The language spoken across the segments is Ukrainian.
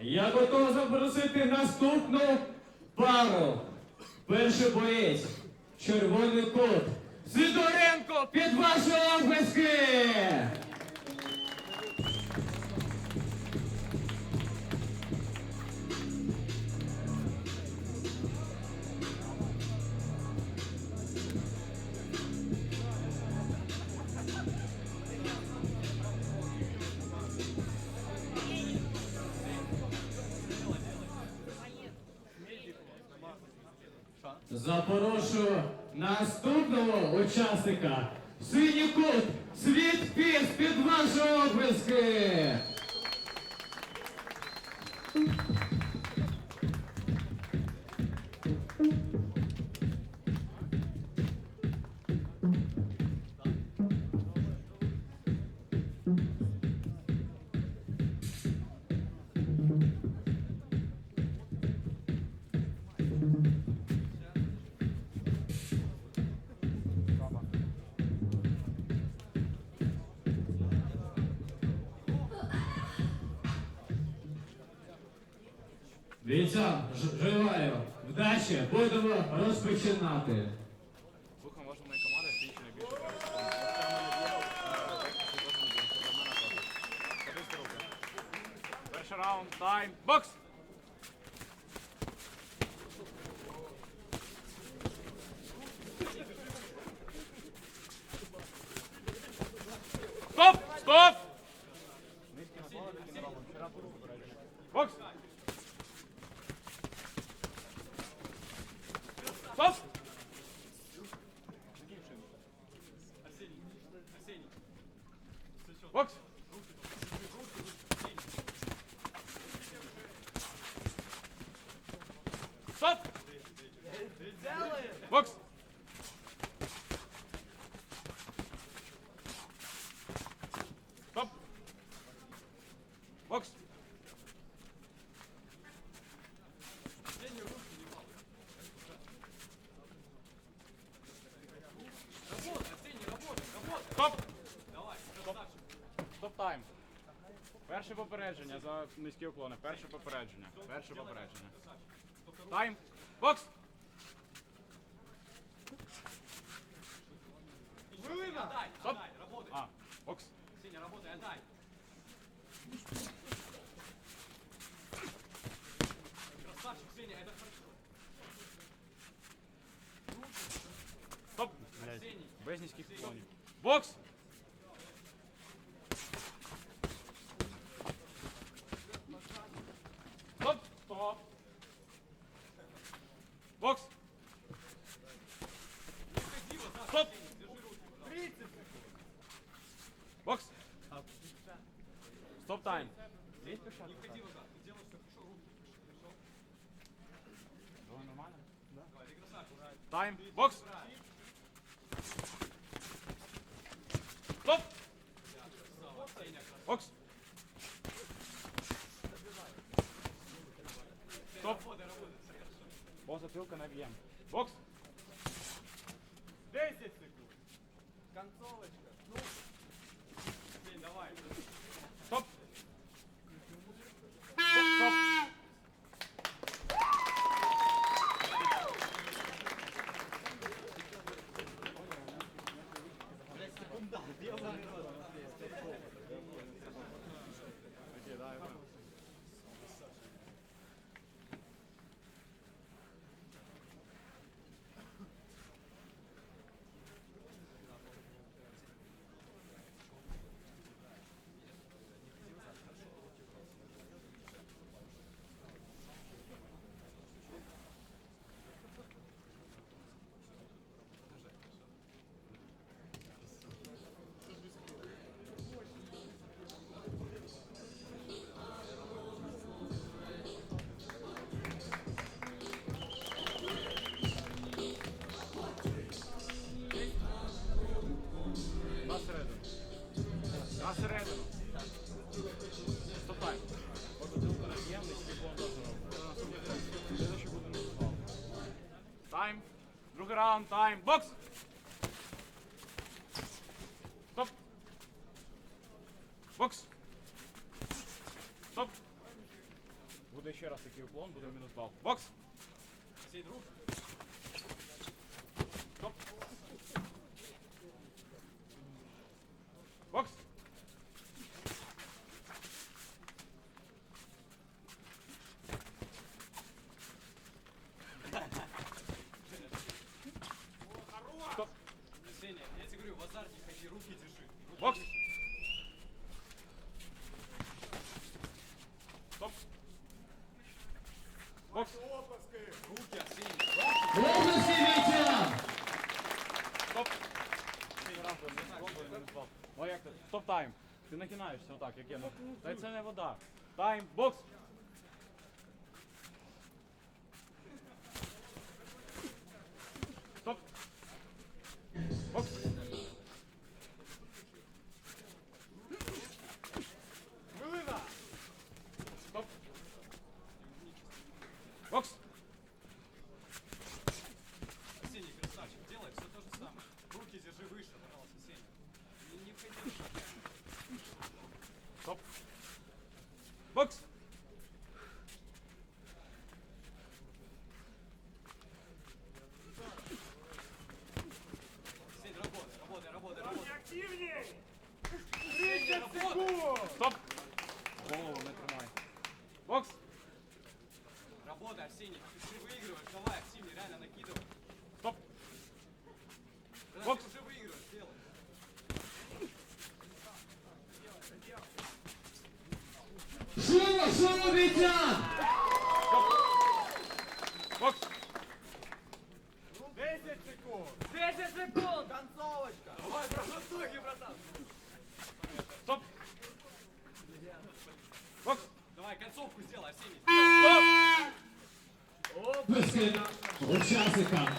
Я готов запросити наступну пару. Перший боєць. Червоний кот. Сидоренко під ваші облески! Запрошую наступного учасника. Синій кут, світ піс під ваші облески! Бійцям желаю вдачі, будемо розпочинати. Перший раунд, тайм, бокс! Стоп! Стоп! Бокс! Стоп! Бокс! Стоп! Бокс! Стоп! Бокс! Стоп! Стоп тайм. Перше попередження за низькі уклони. Перше попередження. Перше попередження. Тайм. Бокс! Стоп! А, бокс. Стоп! Без низьких уклонів. Бокс! Стоп! Стоп! Бокс! Стоп! Бокс! Стоп тайм! Есть перчатка? Давай нормально? Да. Тайм! Бокс! Стоп! Бокс! Стоп! Затылка набьем. Бокс! Другий time. Box! Стоп. Бокс. Стоп. буде ще раз такий уклон, буде мінус бал. Бокс! Сей друг. Стоп! Бокс! Стоп! Сеня, я тебе говорю, в азарт не ходи, руки держи. Руки Бокс! держи. Стоп! Бокс! Руки, Арсений. Області Вітя! Стоп! Ну як ти? Стоп тайм. Ти отак, як я. Та це не вода. Тайм, бокс! Стоп! Бокс! Хвилина! Стоп! Бокс! Арсений, красавчик, делай все то же самое. Руки держи выше, пожалуйста, Сеня. Не, не входи. Стоп! Бокс! Сень, работай, работай, работай, работай. Активней! Сеня, работай! Стоп! Голову не тримай. Бокс! Работай, Арсений, ты выигрываешь, давай, активнее, реально накидывай. Стоп! Когда Бокс. ты уже выигрываешь, делай. Шуму, шуму, Вітя! Бокс! 10 секунд! Учасника. Було дуже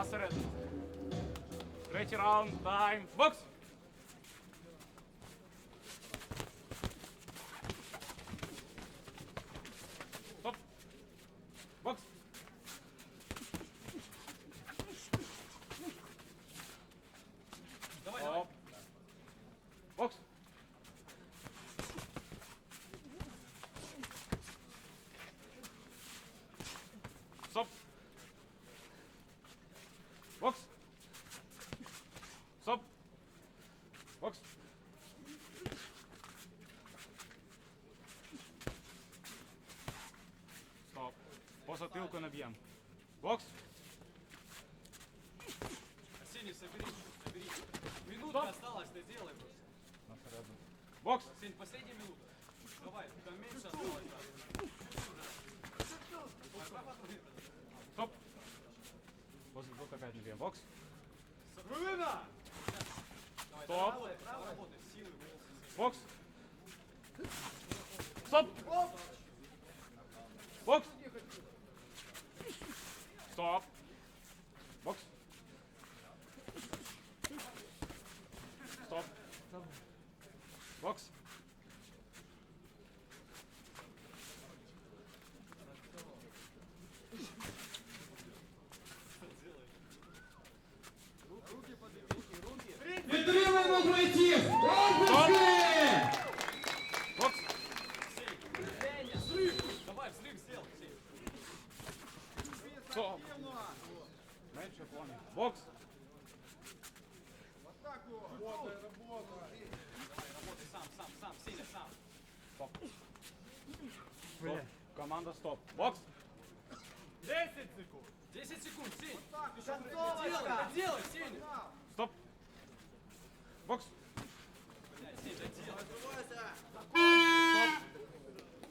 На середину. Третій раунд, тайм. Бокс! По затылку набьем. Бокс! Арсений, соберись, соберись. Минутка Стоп. осталась, ты делай просто. Бокс! Арсений, последняя минута. Давай, там меньше осталось. да. Стоп! По затылку опять набьем. Бокс! Хвилина! Давай, Стоп. Работай, работай, силы. Бокс! Стоп! Бокс! Стоп! Стоп. Стоп. Команда стоп. Бокс! 10 секунд. 10 секунд, Сеня. Концовочка. Делай, Сеня. Стоп! Бокс!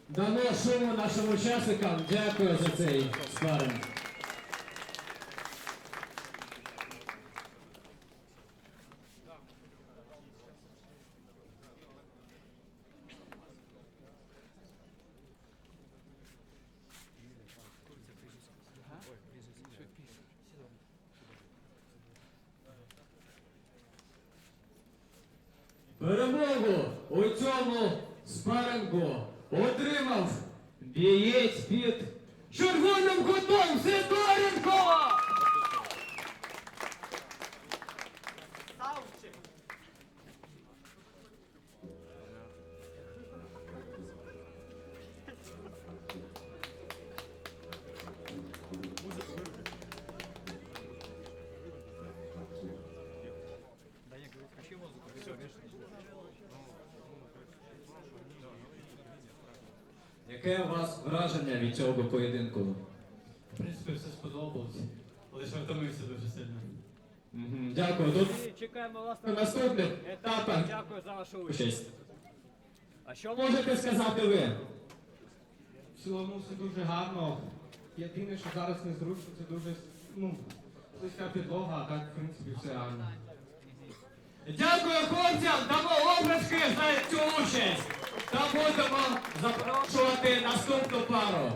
Дано шуму нашим учасникам. Дякую за цей спаринг. Перемогу у цьому спарингу отримав бієць під червоним кутом Сидоренко! Яке у вас враження від цього поєдинку? В принципі, все сподобалось. Лише втомився дуже сильно. Мгм, Дякую. Тут Чекаємо вас на наступних етапах Дякую за вашу участь. участь. А що Можете сказати ви? В цілому все дуже гарно. Єдине, що зараз незручно, це дуже ну, слизька підлога, а так, в принципі, все гарно. Дякую хлопцям, дамо обласки за цю участь. Та будемо запрошувати наступну пару.